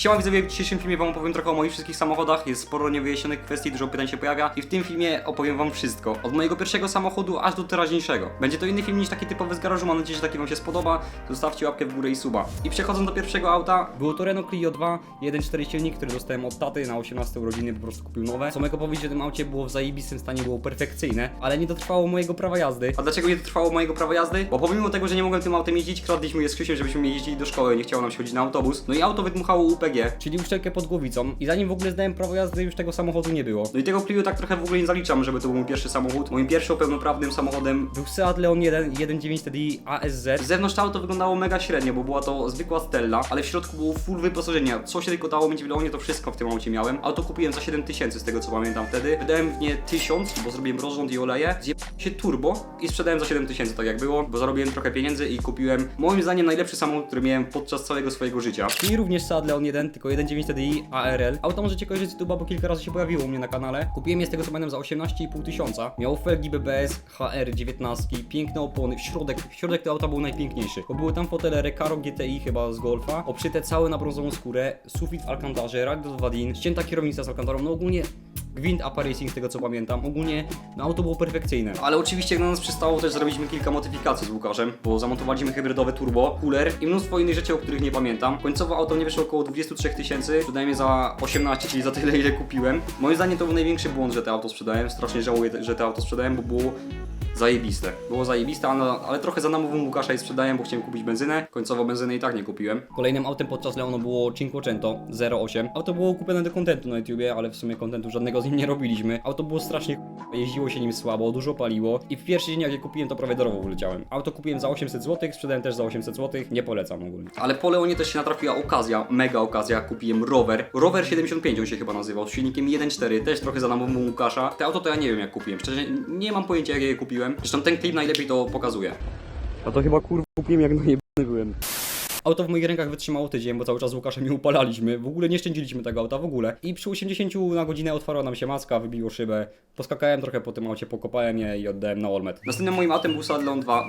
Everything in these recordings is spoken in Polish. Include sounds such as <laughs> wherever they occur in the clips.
Siema widzowie, w dzisiejszym filmie wam opowiem trochę o moich wszystkich samochodach, jest sporo niewyjaśnionych kwestii, dużo pytań się pojawia i w tym filmie opowiem wam wszystko, od mojego pierwszego samochodu aż do teraźniejszego. Będzie to inny film niż taki typowy z garażu, mam nadzieję, że taki wam się spodoba, zostawcie łapkę w górę i suba. I przechodząc do pierwszego auta, było to Renault Clio 2, 1.4 silnik, który dostałem od taty na 18 urodziny, po prostu kupił nowe. Co mogę powiedzieć, że tym aucie było w zajebistym stanie, było perfekcyjne, ale nie dotrwało mojego prawa jazdy. A dlaczego nie dotrwało mojego prawa jazdy? Bo pomimo tego, że nie mogłem tym autem jeździć, kradliśmy je z Krzysiem, żebyśmy jeździli do szkoły, nie chciało nam się chodzić na autobus. No i auto wydmuchało UPG, czyli uszczelkę pod głowicą i zanim w ogóle zdałem prawo jazdy, już tego samochodu nie było. No i tego Clio tak trochę w ogóle nie zaliczam, żeby to był mój pierwszy samochód. Moim pierwszym pełnoprawnym samochodem był Seat Leon 1, 1.9 TDI ASZ. Z zewnątrz to auto wyglądało mega średnio, bo była to zwykła Stella, ale w środku było full wyposażenia. Co się tylko dało mieć w Leonie, to wszystko w tym aucie miałem. Auto kupiłem za 7000 z tego co pamiętam wtedy. Wydałem w nie 1000, bo zrobiłem rozrząd i oleje. Zjebałem się turbo i sprzedałem za 7000 tak jak było, bo zarobiłem trochę pieniędzy i kupiłem moim zdaniem najlepszy samochód, który miałem podczas całego swojego życia. I również Seat Leon 1, tylko 1.9 TDI ARL. Auto możecie kojarzyć z YouTube'a, bo kilka razy się pojawiło u mnie na kanale. Kupiłem je z tego co pamiętam za 18,5 tysiąca. Miał felgi BBS, HR 19, piękne opony, środek, środek tego auta był najpiękniejszy, bo były tam fotele Recaro GTI chyba z Golfa, obszyte całe na brązową skórę, sufit Alcantarze, radio 2 DIN, ścięta kierownica z Alcantarą, no ogólnie Gwint Apa Racing z tego co pamiętam. Ogólnie no, auto było perfekcyjne. Ale oczywiście na nas przystało też zrobiliśmy kilka modyfikacji z Łukaszem, bo zamontowaliśmy hybrydowe turbo, cooler i mnóstwo innych rzeczy, o których nie pamiętam. Końcowo auto mnie wyszło około 23 tysięcy, je za 18, czyli za tyle ile kupiłem. Moim zdaniem to był największy błąd, że te auto sprzedałem. Strasznie żałuję, że te auto sprzedałem, bo było zajebiste. Było zajebiste, ale, ale trochę za namową Łukasza je sprzedałem, bo chciałem kupić benzynę. Końcowo benzyny i tak nie kupiłem. Kolejnym autem podczas Leonu było Cinquecento 08. Auto było kupione do kontentu na YouTubie, ale w sumie kontentu żadnego z nim nie robiliśmy. Auto było strasznie jeździło się nim słabo, dużo paliło i w pierwszy dzień jak je kupiłem to prawie dorowo wyleciałem. Auto kupiłem za 800 zł, sprzedałem też za 800 zł, nie polecam ogólnie. Ale po Leonie też się natrafiła okazja, mega okazja, kupiłem rower. Rower 75 on się chyba nazywał, z silnikiem 1.4, też trochę za namową Łukasza. Te auto to ja nie wiem jak kupiłem, szczerze nie mam pojęcia jak je kupiłem. Zresztą ten klip najlepiej to pokazuje. A to chyba kurwa kupiłem jak najebany byłem. Auto w moich rękach wytrzymało tydzień, bo cały czas z Łukaszem je upalaliśmy. W ogóle nie szczędziliśmy tego auta, w ogóle. I przy 80 na godzinę otwarła nam się maska, wybiło szybę. Poskakałem trochę po tym aucie, pokopałem je i oddałem na Olmet. Następnym moim autem był 2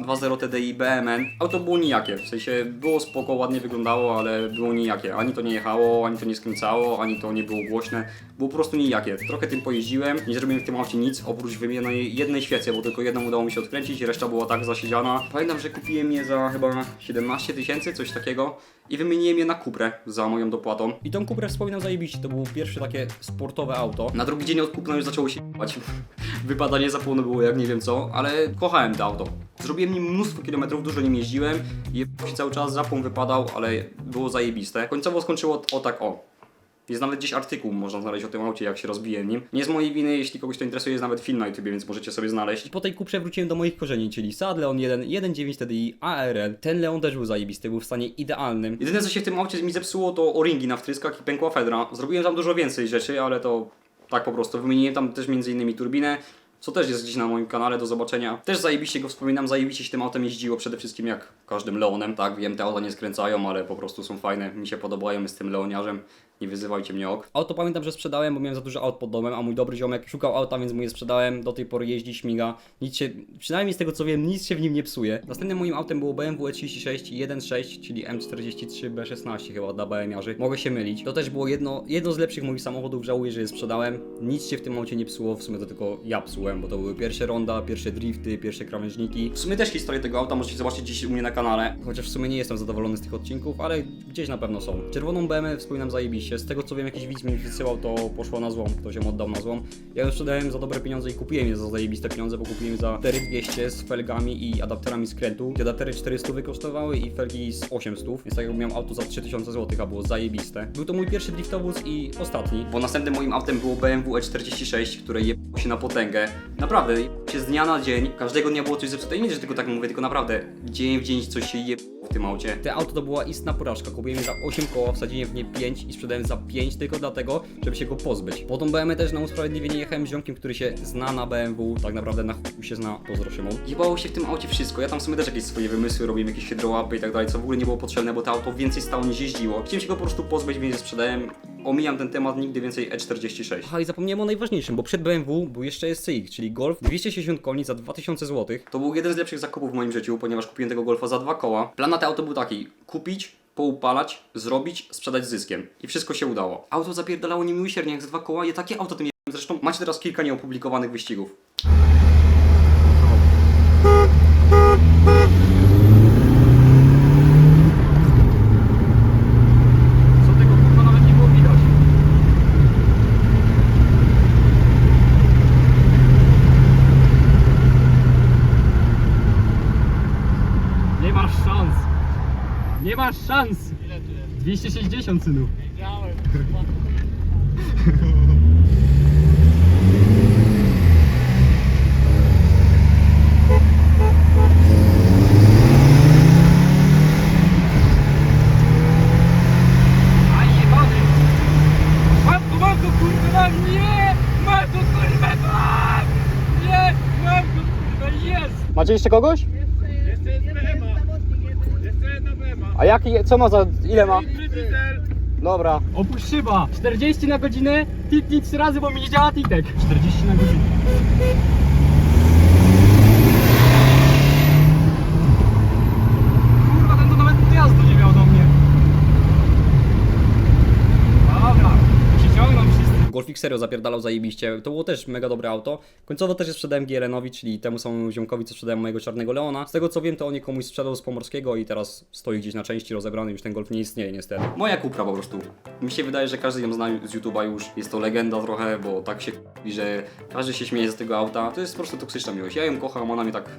2.0 TDI BMN. Auto było nijakie, w sensie było spoko, ładnie wyglądało, ale było nijakie. Ani to nie jechało, ani to nie skręcało, ani to nie było głośne. Było po prostu nijakie. Trochę tym pojeździłem, nie zrobiłem w tym aucie nic, oprócz wymienionej jednej świecy, bo tylko jedną udało mi się odkręcić, reszta była tak zasiedziana. Pamiętam, że kupiłem je za chyba 17 tysięcy, coś takiego. I wymieniłem je na Kuprę za moją dopłatą. I tą Kuprę wspominam zajebiście, to było pierwsze takie sportowe auto. Na drugi dzień od kupna już zaczęło się jebać. <laughs> Wypadanie zapłonu było jak nie wiem co, ale kochałem to auto. Zrobiłem nim mnóstwo kilometrów, dużo nim jeździłem. Się cały czas, zapłon wypadał, ale było zajebiste. Końcowo skończyło o tak o. Jest nawet gdzieś artykuł, można znaleźć o tym aucie, jak się rozbije nim. Nie z mojej winy, jeśli kogoś to interesuje, jest nawet film na YouTube, więc możecie sobie znaleźć. Po tej kuprze wróciłem do moich korzeni, czyli Seat Leon 1, 1.9 TDI, ARL. Ten Leon też był zajebisty, był w stanie idealnym. Jedyne co się w tym aucie mi zepsuło to o-ringi na wtryskach i pękła fedra. Zrobiłem tam dużo więcej rzeczy, ale to tak po prostu. Wymieniłem tam też między innymi turbinę, co też jest gdzieś na moim kanale do zobaczenia. Też zajebiście go wspominam, zajebiście się tym autem jeździło, przede wszystkim jak każdym Leonem. Tak, wiem, te auta nie skręcają, ale po prostu są fajne, mi się podobają, jestem Leoniarzem. Nie wyzywajcie mnie ok. Auto pamiętam, że sprzedałem, bo miałem za dużo aut pod domem, a mój dobry ziomek szukał auta, więc mu je sprzedałem. Do tej pory jeździ, śmiga. Nic się, przynajmniej z tego co wiem, nic się w nim nie psuje. Następnym moim autem było BMW E36 1.6, czyli M43 B16 chyba dla BM-iarzy. Mogę się mylić. To też było jedno, jedno z lepszych moich samochodów, żałuję, że je sprzedałem. Nic się w tym aucie nie psuło, w sumie to tylko ja psułem, bo to były pierwsze ronda, pierwsze drifty, pierwsze krawężniki. W sumie też historię tego auta możecie zobaczyć dziś u mnie na kanale, chociaż w sumie nie jestem zadowolony z tych odcinków, ale gdzieś na pewno są. Czerwoną BMW wspominam zajebiście, z tego co wiem jakiś widz mi wysyłał, to poszło na złom, ktoś ją oddał na złom. Ja ją sprzedałem za dobre pieniądze i kupiłem je za zajebiste pieniądze, bo kupiłem za 4200 z felgami i adapterami skrętu. Te adaptery 400 kosztowały i felgi z 800, więc tak jakby miałem auto za 3000 zł, a było zajebiste. Był to mój pierwszy driftowóz i ostatni, bo następnym moim autem było BMW E46, które jebało się na potęgę. Naprawdę, się z dnia na dzień, każdego dnia było coś zepsute i nie, że tylko tak mówię, tylko naprawdę dzień w dzień coś się w tym aucie. Te auto to była istna porażka. Kupiłem je za 8 koła, wsadziłem w nie 5 i sprzedałem za 5 tylko dlatego, żeby się go pozbyć. Po tą BMW też na usprawiedliwienie jechałem z ziomkiem, który się zna na BMW, tak naprawdę na chuj się zna, pozdro Szymon. Jebało się w tym aucie wszystko, ja tam w sumie też jakieś swoje wymysły robiłem, jakieś hydrołapy i tak dalej, co w ogóle nie było potrzebne, bo to auto więcej stało niż jeździło. Chciałem się go po prostu pozbyć, więc je sprzedałem. Omijam ten temat, nigdy więcej E46. Aha, i zapomniałem o najważniejszym, bo przed BMW był jeszcze SCX, czyli Golf 260 koni za 2000 zł. To był jeden z lepszych zakupów w moim życiu, ponieważ kupiłem tego Golfa za dwa koła. Plan na te auto był taki, kupić, poupalać, zrobić, sprzedać z zyskiem. I wszystko się udało. Auto zapierdalało niemiłosiernie jak z dwa koła, ja takie auto tym jebałem. Zresztą macie teraz kilka nieopublikowanych wyścigów. 260 synu. Wiedziałem. Macie jeszcze kogoś? Jeszcze jest Jeszcze jedna blema. A jaki, co ma za, ile ma? Diesel. Dobra. Opuść szyba. 40 na godzinę, titnij 3 razy, bo mi nie działa titek. 40 na godzinę. Kurwa, ten to nawet podjazdu nie miał do mnie. Dobra, przyciągną wszyscy. Golfik serio zapierdalał zajebiście. To było też mega dobre auto. Końcowo też je sprzedałem GLN-owi, czyli temu samemu ziomkowi, co sprzedałem mojego czarnego Leona. Z tego co wiem, to on komuś sprzedał z Pomorskiego i teraz stoi gdzieś na części rozebrany, już ten Golf nie istnieje niestety. Moja kupra po prostu. Mi się wydaje, że każdy ją zna z YouTube'a już. Jest to legenda trochę, bo tak się że każdy się śmieje z tego auta. To jest po prostu toksyczna miłość. Ja ją kocham, ona mnie tak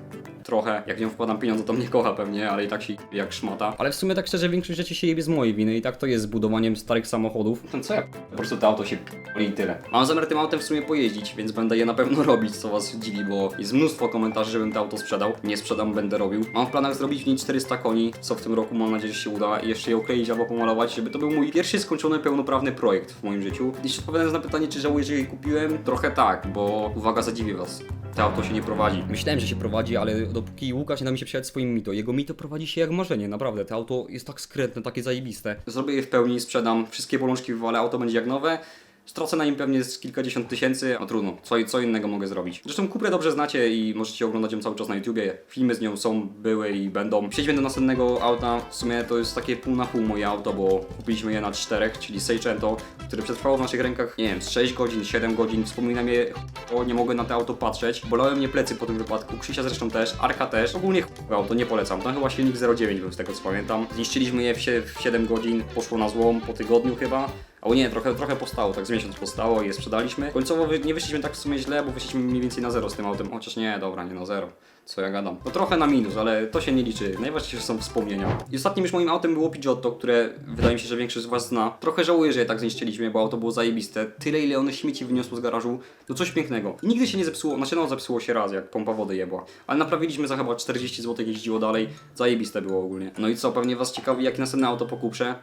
trochę. Jak w nią wkładam pieniądze, to mnie kocha pewnie, ale i tak się jak szmata. Ale w sumie tak szczerze, większość rzeczy się jebie z mojej winy i tak to jest z budowaniem starych samochodów. To co ja? Po prostu to auto się p***li i tyle. Mam zamiar tym autem w sumie pojeździć, więc będę je na pewno <laughs> robić, co was dziwi, bo jest mnóstwo komentarzy, żebym to auto sprzedał. Nie sprzedam, będę robił. Mam w planach zrobić w niej 400 koni, co w tym roku mam nadzieję, że się uda i jeszcze je okleić albo pomalować, żeby to był mój pierwszy skończony, pełnoprawny projekt w moim życiu. Jeśli odpowiadając na pytanie, czy żałuję, że je kupiłem, trochę tak, bo uwaga, zadziwię was. To auto się nie prowadzi. Myślałem, że się prowadzi, ale dopóki Łukasz nie da mi się przejechać swoim mito, jego mito prowadzi się jak marzenie, naprawdę. To auto jest tak skrętne, takie zajebiste. Zrobię je w pełni, sprzedam, wszystkie bolączki wywalę, auto będzie jak nowe. Stracę na nim pewnie z kilkadziesiąt tysięcy, a trudno, co, co innego mogę zrobić. Zresztą Kuprę dobrze znacie i możecie oglądać ją cały czas na YouTubie. Filmy z nią są, były i będą. Przejdźmy do następnego auta. W sumie to jest takie pół na pół moje auto, bo kupiliśmy je na czterech, czyli Seicento, które przetrwało w naszych rękach, nie wiem, z 6 godzin, 7 godzin. Wspominam je, o nie mogę na to auto patrzeć. Bolały mnie plecy po tym wypadku, Krzysia zresztą też, Arka też. Ogólnie auto, nie polecam. Tam chyba silnik 0,9 był z tego co pamiętam. Zniszczyliśmy je w 7 godzin, poszło na złom po tygodniu chyba. O nie, trochę, trochę postało, tak z miesiąc postało i je sprzedaliśmy. Końcowo nie wyszliśmy tak w sumie źle, bo wyszliśmy mniej więcej na zero z tym autem. Chociaż nie, dobra, nie na zero. Co ja gadam? No trochę na minus, ale to się nie liczy. Najważniejsze są wspomnienia. I ostatnim już moim autem było Pidgeotto, które wydaje mi się, że większość z Was zna. Trochę żałuję, że je tak zniszczyliśmy, bo auto było zajebiste. Tyle ile one śmieci wyniosło z garażu, to coś pięknego. I nigdy się nie zepsuło, znaczy no zepsuło się raz, jak pompa wody jebła. Ale naprawiliśmy za chyba 40 zł, jeździło dalej. Zajebiste było ogólnie. No i co, pewnie Was ciekawi, jakie następne auto pokuprze.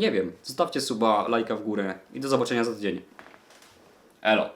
Nie wiem. Zostawcie suba, lajka w górę i do zobaczenia za tydzień. Elo.